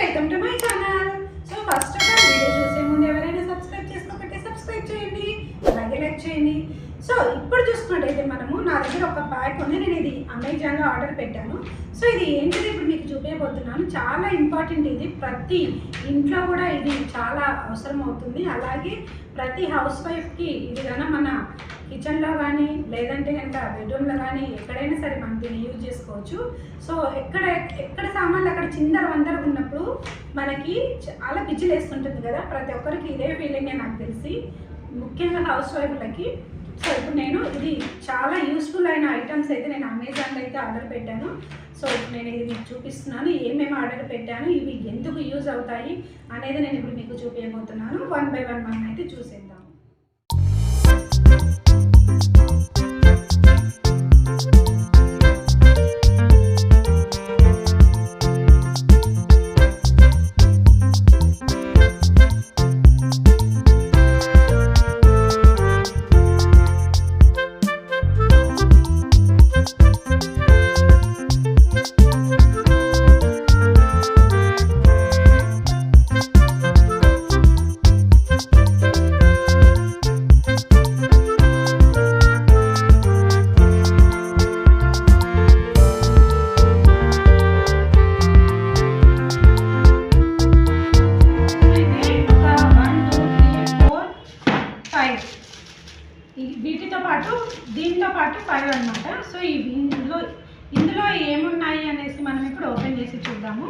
Welcome to my channel. So first of all video చూసే ముందు ఎవరైనా సబ్స్క్రైబ్ చేసుకోకపోతే సబ్స్క్రైబ్ చేయండి. అలాగే లైక్ చేయండి. సో ఇప్పుడు చూసుకున్నట్టయితే మనము నా దగ్గర ఒక ప్యాక్ ఉంది. నేను ఇది అమెజాన్లో ఆర్డర్ పెట్టాను. సో ఇది ఏంటిది ఇప్పుడు మీకు చూపించబోతున్నాను. చాలా ఇంపార్టెంట్ ఇది. ప్రతి ఇంట్లో కూడా ఇది చాలా అవసరం అవుతుంది. అలాగే ప్రతి హౌస్ వైఫ్కి ఇది కన్నా మన కిచెన్లో కానీ లేదంటే కనుక బెడ్రూమ్లో కానీ ఎక్కడైనా సరే మనం దీన్ని యూజ్ చేసుకోవచ్చు. సో ఎక్కడ ఎక్కడ సామాన్లు అక్కడ చిందర వందర ఉన్నప్పుడు మనకి చాలా పిచ్చిలు వేస్తుంటుంది కదా. ప్రతి ఒక్కరికి ఇదే ఫీలింగే నాకు తెలిసి. ముఖ్యంగా హౌస్ వైఫ్లకి సో ఇప్పుడు నేను ఇది చాలా యూస్ఫుల్ అయిన ఐటమ్స్ అయితే నేను అమెజాన్లో అయితే ఆర్డర్ పెట్టాను. సో ఇప్పుడు నేను ఇది మీకు చూపిస్తున్నాను ఏమేమి ఆర్డర్ పెట్టాను ఇవి ఎందుకు యూజ్ అవుతాయి అనేది నేను ఇప్పుడు మీకు చూపించబోతున్నాను వన్ బై వన్ మనం అయితే చూసేద్దాం. ఇది వీటితో పాటు దీంతో పాటు ఫైవ్ అన్నమాట. సో ఇవి ఇందులో ఇందులో ఏమున్నాయి అనేసి మనం ఇప్పుడు ఓపెన్ చేసి చూద్దాము.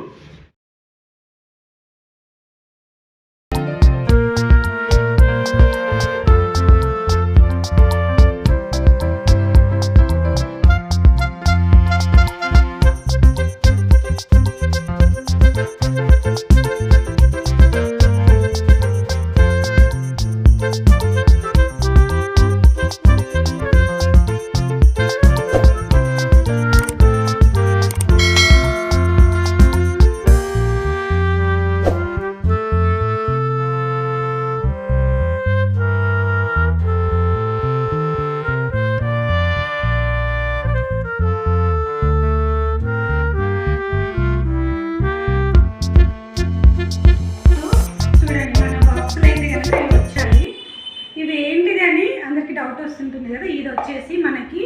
అందరికి డౌట్ వస్తుంటుంది కదా ఇది వచ్చేసి మనకి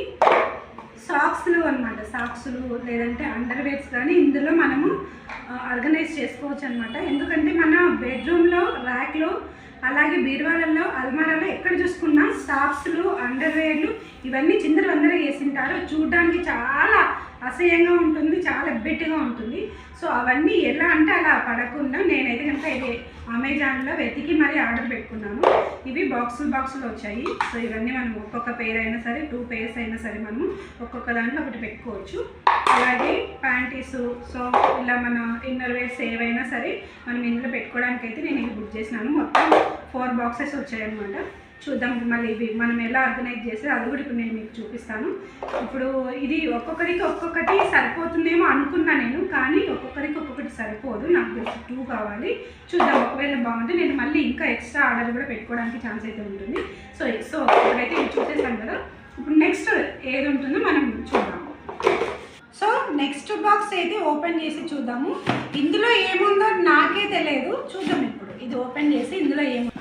సాక్స్లు అన్నమాట. సాక్స్లు లేదంటే అండర్వేర్స్ కానీ ఇందులో మనము ఆర్గనైజ్ చేసుకోవచ్చు అనమాట ఎందుకంటే మన బెడ్రూమ్లో ర్యాక్లో అలాగే బీరువాలలో అల్మారాలో ఎక్కడ చూసుకున్నా సాక్స్లు అండర్వేర్లు ఇవన్నీ చిందరు అందరూ వేసింటారు. చూడడానికి చాలా అసహ్యంగా ఉంటుంది చాలా ఎబ్బెట్టుగా ఉంటుంది. సో అవన్నీ ఎలా అంటే అలా పడకుండా నేనైతే కనుక ఇది అమెజాన్లో వెతికి మరీ ఆర్డర్ పెట్టుకున్నాను. ఇవి బాక్సులు బాక్సులు వచ్చాయి. సో ఇవన్నీ మనం ఒక్కొక్క పేర్ అయినా సరే టూ పేర్స్ అయినా సరే మనం ఒక్కొక్క దాంట్లో ఒకటి పెట్టుకోవచ్చు. అలాగే ప్యాంటీస్ సో ఇలా మన ఇన్నర్ వేర్స్ ఏవైనా సరే మనం ఇందులో పెట్టుకోవడానికి అయితే నేను ఇది బుక్ చేసినాను. మొత్తం ఫోర్ బాక్సెస్ వచ్చాయన్నమాట. చూద్దాం మళ్ళీ ఇవి మనం ఎలా ఆర్గనైజ్ చేస్తే అది కూడా ఇప్పుడు నేను మీకు చూపిస్తాను. ఇప్పుడు ఇది ఒక్కొక్కరికి ఒక్కొక్కటి సరిపోతుందేమో అనుకున్నా నేను కానీ ఒక్కొక్కరికి ఒక్కొక్కటి సరిపోదు. నాకు టూ కావాలి. చూద్దాం ఒకవేళ బాగుంటే నేను మళ్ళీ ఇంకా ఎక్స్ట్రా ఆర్డర్ కూడా పెట్టుకోవడానికి ఛాన్స్ అయితే ఉంటుంది. సో సో ఇప్పుడైతే ఇది చూసేసాను కదా. ఇప్పుడు నెక్స్ట్ ఏది ఉంటుందో మనం చూద్దాం. సో నెక్స్ట్ బాక్స్ అయితే ఓపెన్ చేసి చూద్దాము. ఇందులో ఏముందో నాకే తెలియదు. చూద్దాం ఇప్పుడు. ఇది ఓపెన్ చేసి ఇందులో ఏముందో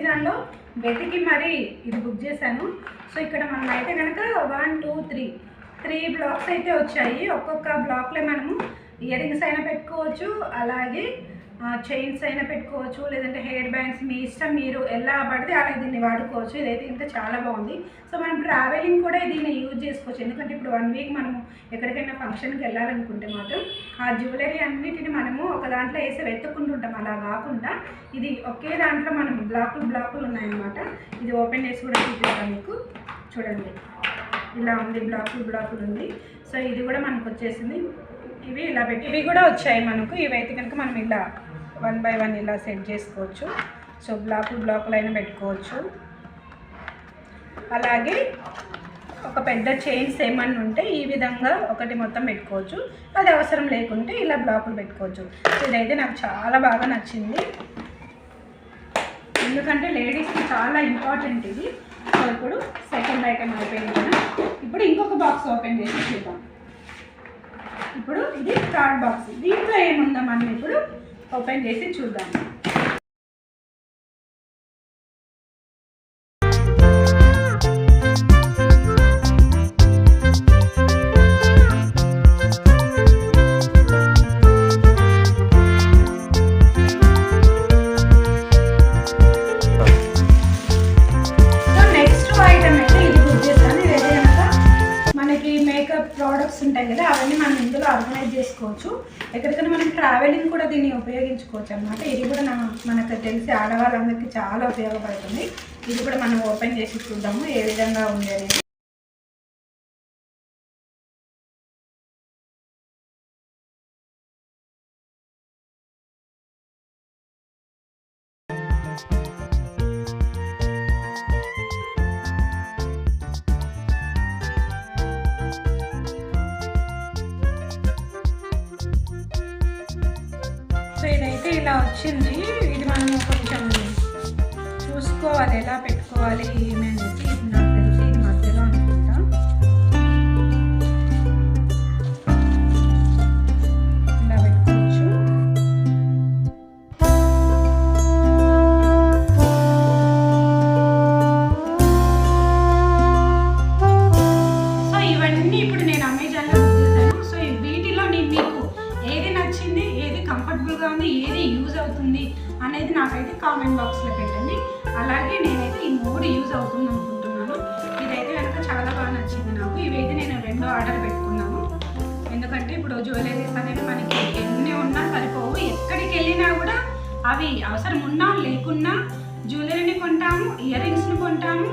అమెజాన్లో వెతికి మరీ ఇది బుక్ చేశాను. సో ఇక్కడ మనం అయితే కనుక one two three three blocks అయితే వచ్చాయి. ఒక్కొక్క బ్లాక్లో మనము ఇయర్ రింగ్స్ అయినా పెట్టుకోవచ్చు. అలాగే చైన్స్ అయినా పెట్టుకోవచ్చు లేదంటే హెయిర్ బ్యాండ్స్ మీ ఇష్టం మీరు ఎలా పడితే అలా దీన్ని వాడుకోవచ్చు. ఇదైతే ఇంకా చాలా బాగుంది. సో మనం ట్రావెలింగ్ కూడా దీన్ని యూజ్ చేసుకోవచ్చు. ఎందుకంటే ఇప్పుడు వన్ వీక్ మనం ఎక్కడికైనా ఫంక్షన్కి వెళ్ళాలనుకుంటే మాత్రం ఆ జ్యువెలరీ అన్నిటిని మనము ఒక దాంట్లో వేసి వెతుక్కుంటుంటాం అలా కాకుండా ఇది ఒకే దాంట్లో మనం బ్లాకులు బ్లాకులు ఉన్నాయన్నమాట. ఇది ఓపెన్ చేసి కూడా చూపిస్తాను మీకు. చూడండి. ఇలా ఉంది బ్లాకులు బ్లాకులు ఉంది. సో ఇది కూడా మనకు వచ్చేసింది. ఇవి ఇలా పెట్టి ఇవి కూడా వచ్చాయి మనకు. ఇవైతే కనుక మనం ఇలా వన్ బై వన్ ఇలా సెట్ చేసుకోవచ్చు. సో బ్లాకులు బ్లాకులు అయినా పెట్టుకోవచ్చు. అలాగే ఒక పెద్ద చైన్స్ ఏమన్నా ఉంటే ఈ విధంగా ఒకటి మొత్తం పెట్టుకోవచ్చు. అది అవసరం లేకుంటే ఇలా బ్లాకులు పెట్టుకోవచ్చు. ఇదైతే నాకు చాలా బాగా నచ్చింది. ఎందుకంటే లేడీస్కి చాలా ఇంపార్టెంట్ ఇది. సో ఇప్పుడు సెకండ్ ఐటెం అయిపోయింది కదా. ఇప్పుడు ఇంకొక బాక్స్ ఓపెన్ చేసి చూద్దాం. ఇప్పుడు ఇది థర్డ్ బాక్స్ దీంట్లో ఏముందాం మనం ఇప్పుడు ఓపెన్ చేసి చూద్దాం. మేకప్ ప్రోడక్ట్స్ ఉంటాయి కదా అవన్నీ మనం ఇందులో ఆర్గనైజ్ చేసుకోవచ్చు. ఎక్కడికైనా మనం ట్రావెలింగ్ కూడా దీన్ని ఉపయోగించుకోవచ్చు అనమాట ఇది కూడా నా మనకు తెలిసి ఆడవాళ్ళందరికీ చాలా ఉపయోగపడుతుంది. ఇది కూడా మనం ఓపెన్ చేసి చూద్దాము ఏ విధంగా ఉంది అనేది. సో ఇదైతే ఇలా వచ్చింది. ఇది మనం కొంచెం చూసుకోవాలి ఎలా పెట్టుకోవాలి ఏమని చెప్పి కంఫర్టబుల్గా ఉంది ఏది యూజ్ అవుతుంది అనేది నాకైతే కామెంట్ బాక్స్లో పెట్టండి. అలాగే నేనైతే ఈ మూడు యూజ్ అవుతుంది అనుకుంటున్నాను. ఇదైతే కనుక చాలా బాగా నచ్చింది నాకు. ఇవైతే నేను రెండో ఆర్డర్ పెట్టుకున్నాను. ఎందుకంటే ఇప్పుడు జ్యువెలరీస్ అనేవి మనకి ఎన్ని ఉన్నా సరిపోవు. ఎక్కడికి వెళ్ళినా కూడా అవి అవసరం ఉన్నా లేకున్నా జ్యువెలరీని కొంటాము ఇయర్ రింగ్స్ని కొంటాము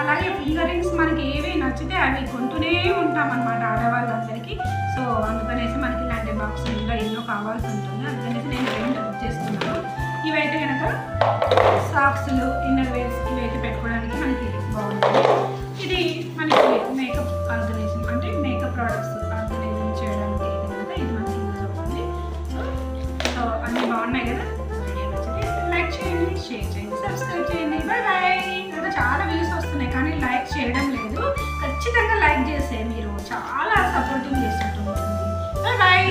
అలాగే ఫింగర్ రింగ్స్ మనకి ఏవి నచ్చితే అవి కొంటూనే ఉంటాం అనమాట ఆడవాళ్ళందరికీ. సో అందుకనేసి మనకి ఇలాంటి బాక్స్ ఇంకా ఎన్నో కావాల్సి ఉంటుంది. అందుకనేసి నేను రెండు బుక్ చేస్తున్నాను. ఇవైతే కనుక సాక్స్లు ఇన్నర్ వేర్స్ ఇవైతే పెట్టుకోవడానికి మనకి బాగుంటుంది. ఇది మనకి మేకప్ ఆర్గనైజేషన్ అంటే మేకప్ ప్రోడక్ట్స్ ఆర్గనైజింగ్ చేయడానికి కనుక ఇది మనకి యూజ్ అవుతుంది సో సో అన్నీ బాగున్నాయి కదా? వీడియో నచ్చితే లైక్ చేయండి షేర్ చేయండి సబ్స్క్రైబ్ చేయండి. Bye bye! చాలా వ్యూస్ వస్తున్నాయి కానీ లైక్ చేయడం లేదు. ఖచ్చితంగా లైక్ చేసే మీరు. చాలా సపోర్టింగ్ చేసినట్టు ఉంటుంది. బాయ్